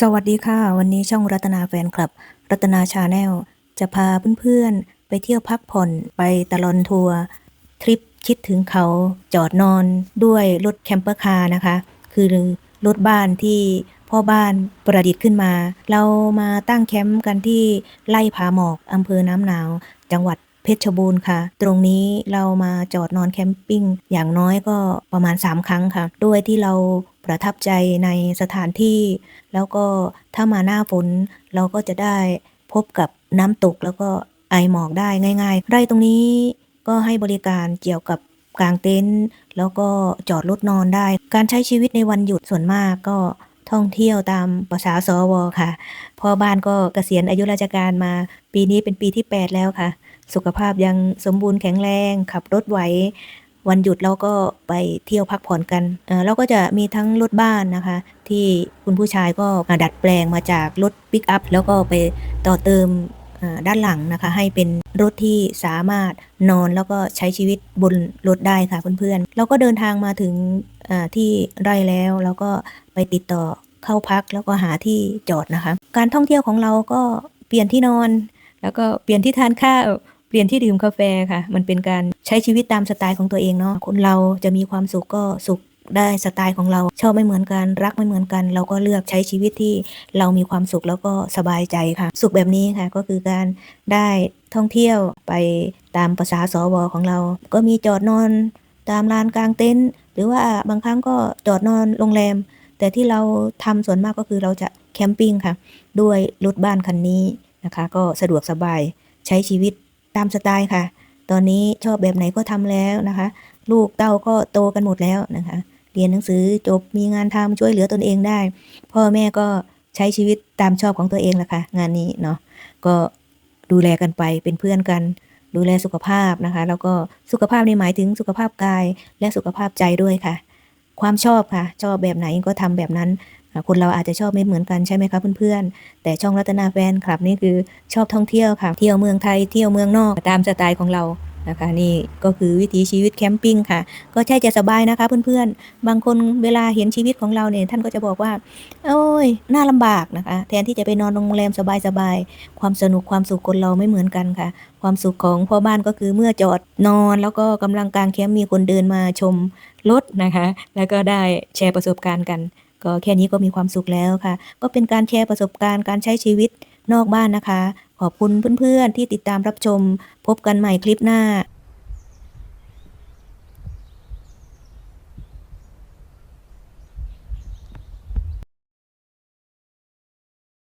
สวัสดีค่ะ วันนี้ช่องรัตนาแฟนคลับ รัตนาชาแนลจะพาเพื่อนๆ ไปเที่ยวพักผ่อนไปตลอนทัวร์ทริปคิดถึงเขาจอดนอนด้วยรถแคมเปอร์คาร์นะคะ คือรถบ้านที่พ่อบ้านประดิษฐ์ขึ้นมา เรามาตั้งแคมป์กันที่ไร่ผาหมอกอำเภอน้ำหนาว จังหวัดเพชรบูรณ์ค่ะ ตรงนี้เรามาจอดนอนแคมปิ้งอย่างน้อยก็ประมาณ 3 ครั้งค่ะ ด้วยที่เรา ประทับใจในสถานที่ แล้วก็ถ้ามาหน้าฝนเราก็จะได้พบกับน้ำตกแล้วก็ไอหมอกได้ง่าย ๆ ไร่ตรงนี้ก็ให้บริการเกี่ยวกับกลางเต็นท์แล้วก็จอดรถนอนได้ การใช้ชีวิตในวันหยุดส่วนมากก็ท่องเที่ยวตามภาษาสวค่ะ พ่อบ้านก็เกษียณอายุราชการมา ปีนี้เป็นปีที่ 8 แล้วค่ะ สุขภาพยังสมบูรณ์แข็งแรง ขับรถไหว วันหยุดเราก็ไปเที่ยวพักผ่อนกันเเราก็จะมีทั้งรถบ้านนะคะ ที่คุณผู้ชายก็ดัดแปลงมาจากรถปิกอัพแล้วก็ไปต่อเติมด้านหลังนะคะ ให้เป็นรถที่สามารถนอนแล้วก็ใช้ชีวิตบนรถได้ค่ะเพื่อนๆเราก็เดินทางมาถึงที่ไร่แล้วแล้วก็ไปติดต่อเข้าพักแล้วก็หาที่จอดนะคะ การท่องเที่ยวของเราก็เปลี่ยนที่นอน แล้วก็เปลี่ยนที่ทานข้าว ลี่ยนที่ดื่มกาแฟค่ะ มันเป็นการใช้ชีวิตตามสไตล์ของตัวเองเนาะคนเราจะมีความสุขก็สุขได้สไตล์ของเราชอบไม่เหมือนกันรักไม่เหมือนกัน เราก็เลือกใช้ชีวิตที่เรามีความสุขแล้วก็สบายใจค่ะ สุขแบบนี้ค่ะก็คือการได้ท่องเที่ยวไปตามภาษาสวของเรา ก็มีจอดนอนตามลานกลางเต็นท์หรือว่าบางครั้งก็จอดนอนโรงแรม แต่ที่เราทำส่วนมากก็คือเราจะแคมปิ้งค่ะ ด้วยรถบ้านคันนี้นะคะ ก็สะดวกสบายใช้ชีวิต ตามสไตล์ค่ะ ตอนนี้ชอบแบบไหนก็ทำแล้วนะคะ ลูกเต้าก็โตกันหมดแล้วนะคะ เรียนหนังสือจบมีงานทำช่วยเหลือตนเองได้ พ่อแม่ก็ใช้ชีวิตตามชอบของตัวเองละค่ะ งานนี้เนาะก็ดูแลกันไปเป็นเพื่อนกัน ดูแลสุขภาพนะคะ แล้วก็สุขภาพนี่หมายถึงสุขภาพกายและสุขภาพใจด้วยค่ะ ความชอบค่ะ ชอบแบบไหนก็ทำแบบนั้น คนเราอาจจะชอบไม่เหมือนกันใช่ไหมคะเพื่อนๆ แต่ช่องรัตนาแฟนคลับนี่คือชอบท่องเที่ยวค่ะ เที่ยวเมืองไทย เที่ยวเมืองนอก ตามสไตล์ของเรานะคะนี่ก็คือวิถีชีวิตแคมปิ้งค่ะ ก็ใช่จะสบายนะคะเพื่อนๆ บางคนเวลาเห็นชีวิตของเราเนี่ยท่านก็จะบอกว่า โอ้ยน่าลำบากนะคะ แทนที่จะไปนอนโรงแรมสบายๆ ความสนุกความสุขคนเราไม่เหมือนกันค่ะ ความสุขของพ่อบ้านก็คือเมื่อจอดนอน แล้วก็กำลังกลางแคมป์มีคนเดินมาชมรถนะคะ แล้วก็ได้แชร์ประสบการณ์กัน ก็แค่นี้ก็มีความสุขแล้วค่ะ ก็เป็นการแชร์ประสบการณ์การใช้ชีวิตนอกบ้านนะคะ ขอบคุณเพื่อนๆที่ติดตามรับชม พบกันใหม่คลิปหน้า